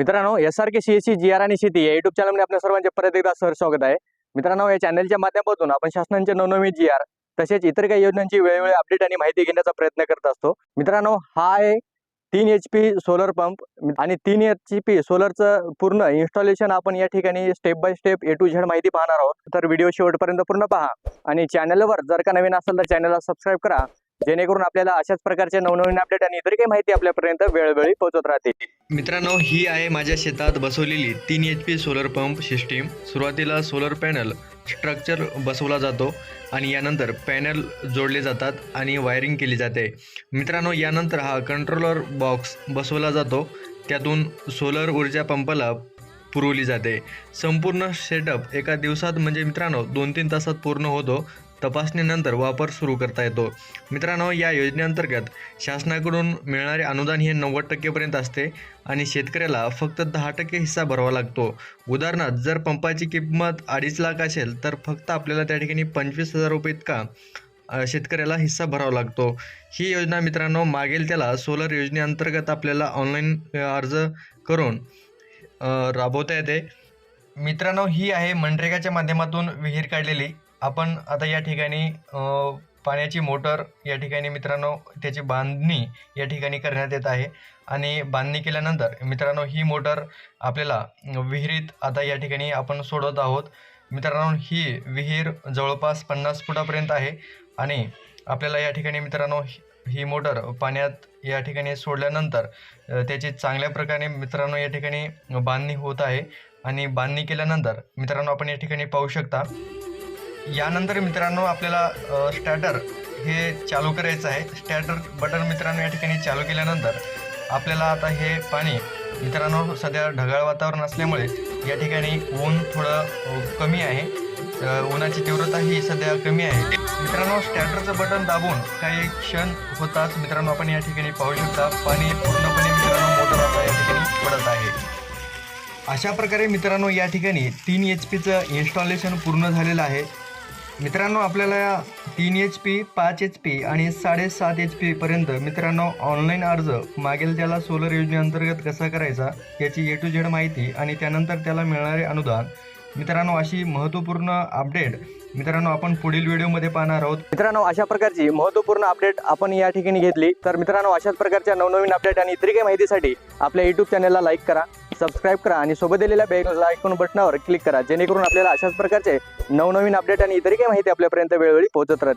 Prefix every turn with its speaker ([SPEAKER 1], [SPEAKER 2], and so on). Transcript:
[SPEAKER 1] मित्रांनो S R K C S C G R आणि शेती या युट्यूब चॅनलमध्ये आपल्या सर्वांचे परत एकदा सर स्वागत आहे. मित्रांनो या चॅनलच्या माध्यमातून आपण शासनाचे नवनवीन जी आर तसेच इतर काही योजनांची वेळोवेळी अपडेट आणि माहिती घेण्याचा प्रयत्न करत असतो. मित्रांनो हा आहे तीन एच पी सोलर पंप आणि तीन एच पी सोलरचं पूर्ण इन्स्टॉलेशन आपण या ठिकाणी step by step A to Z माहिती पाहणार आहोत. तर व्हिडिओ शेवटपर्यंत पूर्ण पहा. आणि चॅनलवर जर का नवीन असेल तर चॅनलला सबस्क्राईब करा. जेणेकरून आपल्याला अशाच प्रकारचे नवनवीन अपडेट आणि इतर काही माहिती आपल्यापर्यंत वेळोवेळी पोहोचत राहते.
[SPEAKER 2] मित्रांनो ही आहे माझ्या शेतात बसवलेली तीन H P solar pump system सुरुवातीला सोलर पॅनल स्ट्रक्चर बसवला जातो आणि यानंतर पॅनल जोडले जातात आणि वायरिंग केली जाते. मित्रांनो यानंतर हा कंट्रोलर बॉक्स बसवला जातो. त्यातून सोलर ऊर्जा पंपाला पुरवली जाते. संपूर्ण सेटअप एका दिवसात म्हणजे मित्रांनो दोन तीन तासात पूर्ण होतो. तपासणीनंतर वापर सुरू करता येतो. मित्रांनो या योजनेअंतर्गत शासनाकडून मिळणारे अनुदान हे नव्वद टक्केपर्यंत असते आणि शेतकऱ्याला फक्त दहा टक्के हिस्सा भरावा लागतो. उदाहरणार्थ जर पंपाची किंमत अडीच लाख असेल तर फक्त आपल्याला त्या ठिकाणी पंचवीस हजार रुपये इतका शेतकऱ्याला हिस्सा भरावा लागतो. ही योजना मित्रांनो मागेल त्याला सोलर योजनेअंतर्गत आपल्याला ऑनलाईन अर्ज करून राबवता येते. मित्रांनो ही आहे मनरेगाच्या माध्यमातून विहीर काढलेली. आपण आता या ठिकाणी पाण्याची मोटर या ठिकाणी मित्रांनो त्याची बांधणी या ठिकाणी करण्यात येत आहे. आणि बांधणी केल्यानंतर मित्रांनो ही मोटर आपल्याला विहिरीत आता या ठिकाणी आपण सोडवत आहोत. मित्रांनो ही विहीर जवळपास पन्नास फुटापर्यंत आहे. आणि आपल्याला या ठिकाणी मित्रांनो ही- मोटर पाण्यात या ठिकाणी सोडल्यानंतर त्याची चांगल्या प्रकारे मित्रांनो या ठिकाणी बांधणी होत आहे. आणि बांधणी केल्यानंतर मित्रांनो आपण या ठिकाणी पाहू शकता यानंतर मित्रांनो आपल्याला स्टॅटर हे चालू करायचं आहे. स्टॅटर बटन मित्रांनो या ठिकाणी चालू केल्यानंतर आपल्याला आता हे पाणी मित्रांनो सध्या ढगाळ वातावरण असल्यामुळे या ठिकाणी ऊन थोडं कमी आहे. अ, उन्हाची तीव्रता ही सध्या कमी आहे. मित्रांनो स्टॅटरचं बटन दाबून काही क्षण होताच मित्रांनो आपण या ठिकाणी पाहू शकता पाणी पूर्णपणे मित्रांनो मोटर आता या ठिकाणी पडत आहे. अशा प्रकारे मित्रांनो या ठिकाणी तीन एच पीचं इन्स्टॉलेशन पूर्ण झालेलं आहे. मित्रांनो आपल्याला तीन एच पी पाच एच पी आणि साडेसात एच पीपर्यंत मित्रांनो ऑनलाईन अर्ज मागेल त्याला सोलर योजनेअंतर्गत कसा करायचा याची ए टू झेड माहिती आणि त्यानंतर त्याला मिळणारे अनुदान. मित्रांनो अशी महत्त्वपूर्ण अपडेट मित्रांनो आपण पुढील व्हिडिओमध्ये पाहणार आहोत.
[SPEAKER 1] मित्रांनो अशा प्रकारची महत्त्वपूर्ण अपडेट आपण या ठिकाणी घेतली. तर मित्रांनो अशाच प्रकारच्या नवनवीन अपडेट आणि इतर काही माहितीसाठी आपल्या युट्यूब चॅनलला लाईक करा. सबस्क्राईब करा आणि सोबत दिलेल्या बेल आयकॉन बटनावर क्लिक करा जेणेकरून आपल्याला अशाच प्रकारचे नवनवीन अपडेट आणि इतर काही माहिती आपल्यापर्यंत वेळोवेळी पोहोचत राहते